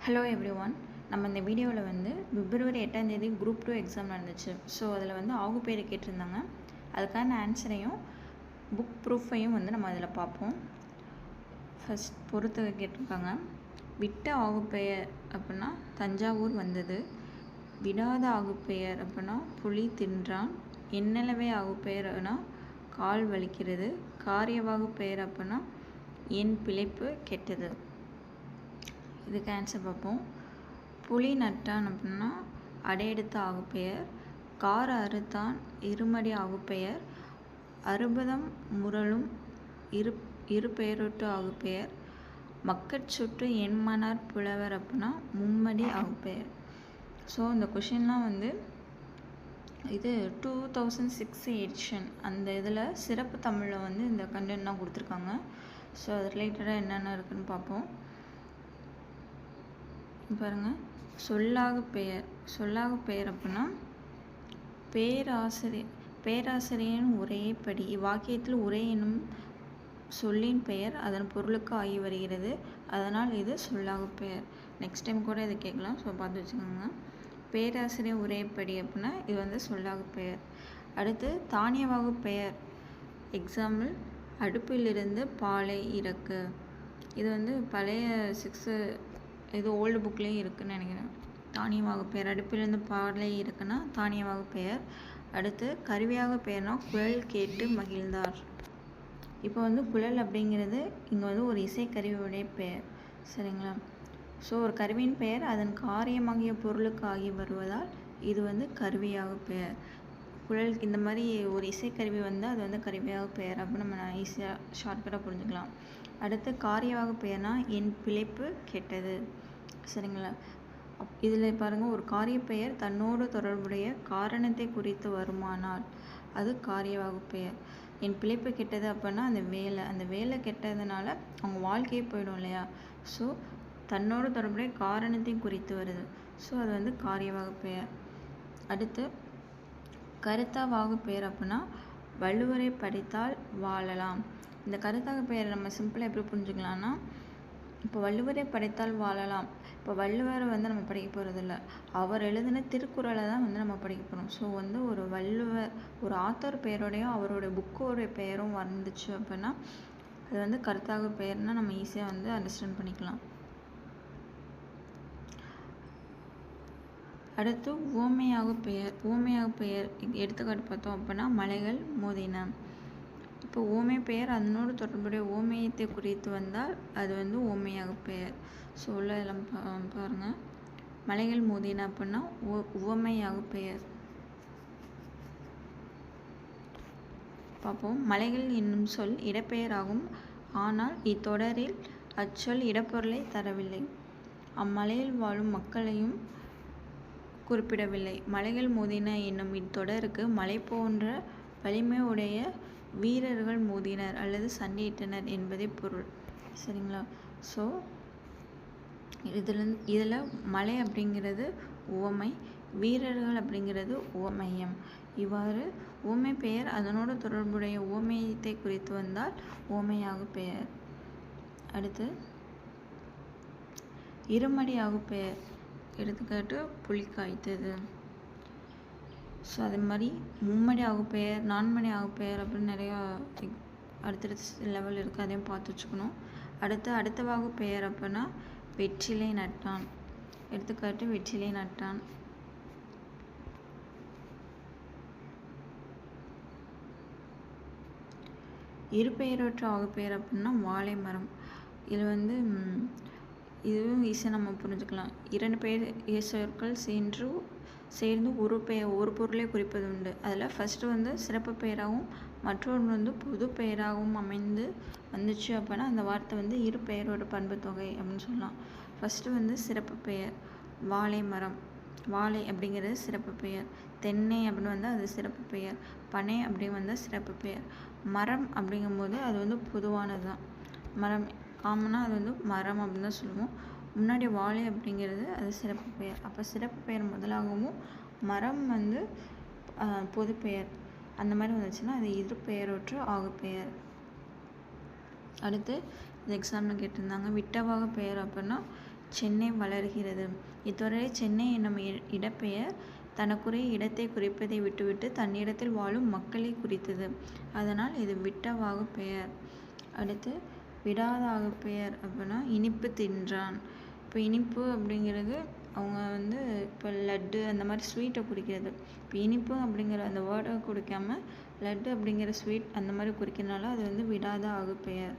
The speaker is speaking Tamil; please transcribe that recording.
ஹலோ எவ்ரி ஒன் நம்ம இந்த வீடியோவில் வந்து பிப்ரவரி எட்டாம் தேதி குரூப் டூ எக்ஸாம் நடந்துச்சு. ஸோ அதில் வந்து ஆகு பேர் கேட்டிருந்தாங்க. அதுக்கான ஆன்சரையும் புக் ப்ரூஃபையும் வந்து நம்ம அதில் பார்ப்போம். ஃபஸ்ட் பொறுத்து கேட்டிருக்காங்க. விட்ட ஆகுப்பெயர் அப்படின்னா தஞ்சாவூர் வந்தது. விடாத ஆகுப்பெயர் அப்படின்னா புலி தின்றான். எண்ணளவே ஆகுப்பெயர்னா கால் வலிக்கிறது. காரியவாகு பெயர் அப்படின்னா என் பிழைப்பு கெட்டது. இதுக்கு ஆன்சர் பார்ப்போம். புலி நட்டான் அப்படின்னா அடையெடுத்த ஆகுப்பெயர் கார் அறுத்தான் இருமடி ஆகுப்பெயர் அறுபதம் முரளும் இரு இரு பெயரொட்டு ஆகுப்பெயர் மக்கட் சுற்று எண்மனார் புலவர் அப்படின்னா மும்மடி ஆகுப்பெயர் ஸோ இந்த கொஷின்லாம் வந்து இது டூ தௌசண்ட் சிக்ஸ் எடிஷன் அந்த இதில் சிறப்பு தமிழில் வந்து இந்த கண்டென்ட்லாம் கொடுத்துருக்காங்க. ஸோ அது ரிலேட்டடாக என்னென்ன இருக்குதுன்னு பார்ப்போம். பாருங்கள் சொல்லாக பெயர். சொல்லாக பெயர் அப்படின்னா பேராசிரியர் பேராசிரியரின் உரையை படி இவ்வாக்கியத்தில் உரை எனும் சொல்லின் பெயர் அதன் பொருளுக்கு ஆகி வருகிறது. அதனால் இது சொல்லாக பெயர். நெக்ஸ்ட் டைம் கூட இதை கேட்கலாம். ஸோ பார்த்து வச்சுக்கோங்க. பேராசிரியர் உரையப்படி அப்படின்னா இது வந்து சொல்லாக பெயர். அடுத்து தானியவாகு பெயர். எக்ஸாம்பிள் அடுப்பிலிருந்து பாலை இறக்கு. இது வந்து பழைய சிக்ஸு இது ஓல்டு புக்லேயும் இருக்குதுன்னு நினைக்கிறேன். தானிய பெயர். அடுப்பிலிருந்து பாடலே இருக்குன்னா தானிய வகுப்பெயர் அடுத்து கருவியாக பெயர்னா குழல் கேட்டு மகிழ்ந்தார். இப்போ வந்து குழல் அப்படிங்கிறது இங்கே வந்து ஒரு இசைக்கருவியுடைய பெயர். சரிங்களா? ஸோ ஒரு கருவியின் பெயர் அதன் காரியமாகிய பொருளுக்கு ஆகி வருவதால் இது வந்து கருவியாக பெயர். குழல் இந்த மாதிரி ஒரு இசைக்கருவி வந்து அது வந்து கருவியாக பெயர் அப்படின்னு நம்ம ஈஸியாக ஷார்ட்கட்டாக புரிஞ்சுக்கலாம். அடுத்து காரியவாக பெயர்னா என் பிழைப்பு கெட்டது. சரிங்களா? இதில் பாருங்கள் ஒரு காரிய பெயர் தன்னோடு தொடர்புடைய காரணத்தை குறித்து வருமானால் அது காரியவாகு பெயர். என் பிழைப்பு கெட்டது அப்படின்னா அந்த வேலை. அந்த வேலை கெட்டதுனால அவங்க வாழ்க்கையே போயிடும் இல்லையா? ஸோ தன்னோடு தொடர்புடைய காரணத்தையும் குறித்து வருது. ஸோ அது வந்து காரியவாகு பெயர். அடுத்து கருத்தாவாக பெயர் அப்படின்னா வள்ளுவரை படித்தால் வாழலாம். இந்த கருத்தாக பெயரை நம்ம சிம்பிளாக எப்படி புரிஞ்சுக்கலாம்னா இப்போ வள்ளுவரை படைத்தால் வாழலாம். இப்போ வள்ளுவரை வந்து நம்ம படிக்க போகிறதில்ல அவர் எழுதின திருக்குறளை தான் வந்து நம்ம படிக்க போகிறோம் ஸோ வந்து ஒரு வள்ளுவர் ஒரு ஆத்தர் பெயரோடையும் அவரோட புக்கோடைய பெயரும் வந்துச்சு அப்படின்னா அது வந்து கருத்தாக பெயர்னால் நம்ம ஈஸியாக வந்து அண்டர்ஸ்டாண்ட் பண்ணிக்கலாம். அடுத்து ஓமையாக பெயர் ஓமையாக பெயர் எடுத்துக்காட்டு பார்த்தோம் அப்படின்னா மலைகள் மோதின. இப்போ ஓமை பெயர் அதனோடு தொடர்புடைய ஓமையத்தை குறித்து வந்தால் அது வந்து ஓமையாக பெயர். ஸோ எல்லாம் பா பாருங்கள் மலைகள் மோதின அப்படின்னா ஓ உவமையாக பெயர். பார்ப்போம். மலைகள் என்னும் சொல் இடப்பெயராகும். ஆனால் இத்தொடரில் அச்சொல் இடப்பொருளை தரவில்லை. அம்மலையில் வாழும் மக்களையும் குறிப்பிடவில்லை. மலைகள் மோதின என்னும் இத்தொடருக்கு மலை போன்ற வலிமை உடைய வீரர்கள் மோதினர் அல்லது சண்டையிட்டனர் என்பதே பொருள். சரிங்களா? ஸோ இதில் இதில் மலை அப்படிங்கிறது உவமை வீரர்கள் அப்படிங்கிறது உவமையம். இவ்வாறு உவமை பெயர் அதனோடு தொடர்புடைய உவமையத்தை குறித்து வந்தால் உவமையாக பெயர். அடுத்து இருமடியாக பெயர். எடுத்துக்காட்டு புலி காய்த்தது ஸோ அதே மாதிரி மும்மடி ஆகுப்பெயர் நான்மணி ஆகுப்பெயர் அப்படின்னு நிறையா அடுத்தடுத்த லெவல் இருக்குது அதையும் பார்த்து வச்சுக்கணும். அடுத்து அடுத்த வாகு பெயர் அப்படின்னா வெற்றிலை நட்டான். எடுத்துக்காட்டு வெற்றிலை நட்டான். இருப்பெயரற்ற ஆகுப்பெயர் அப்படின்னா வாழை மரம். இதில் வந்து இதுவும் ஈஸியாக நம்ம புரிஞ்சுக்கலாம். இரண்டு பெயர் சொற்கள் சென்று சேர்ந்து ஒரு பெயர் ஒரு பொருளை குறிப்பது உண்டு. அதில் ஃபஸ்ட்டு வந்து சிறப்பு பெயராகவும் மற்றொன்று வந்து பொது பெயராகவும் அமைந்து வந்துச்சு அப்படின்னா அந்த வார்த்தை வந்து இரு பெயரோட பண்பு தொகை அப்படின்னு சொல்லலாம். ஃபஸ்ட்டு வந்து சிறப்பு பெயர் வாழை மரம். வாழை அப்படிங்கிறது சிறப்பு பெயர். தென்னை அப்படின்னு வந்தால் அது சிறப்பு பெயர். பனை அப்படின்னு வந்தால் சிறப்பு பெயர். மரம் அப்படிங்கும்போது அது வந்து பொதுவானது தான் மரம் காமனாக அது வந்து மரம் அப்படின்னு தான் சொல்லுவோம். முன்னாடி வாழை அப்படிங்கிறது அது சிறப்பு பெயர். அப்போ சிறப்பு பெயர் முதலாகவும் மரம் வந்து பொது பெயர். அந்த மாதிரி வந்துச்சுன்னா அது இரு பெயரொற்று ஆகு பெயர். அடுத்து இந்த எக்ஸாம்பிள் கேட்டிருந்தாங்க. விட்டவாக பெயர் அப்படின்னா சென்னை வளர்கிறது. இத்தொடரில் சென்னை என்னும் இடப்பெயர் தனக்குரிய இடத்தை குறிப்பதை விட்டுவிட்டு தன்னிடத்தில் வாழும் மக்களை குறித்தது. அதனால் இது விட்டவாக பெயர். அடுத்து விடாதாக பெயர் அப்படின்னா இனிப்பு தின்றான். இப்போ இனிப்பு அப்படிங்கிறது அவங்க வந்து இப்போ லட்டு அந்த மாதிரி ஸ்வீட்டை குறிக்கிறது இப்போ இனிப்பு அப்படிங்கிற அந்த வேர்டை குடிக்காமல் லட்டு அப்படிங்கிற ஸ்வீட் அந்த மாதிரி குறிக்கிறதுனால அது வந்து விடாத ஆகு பெயர்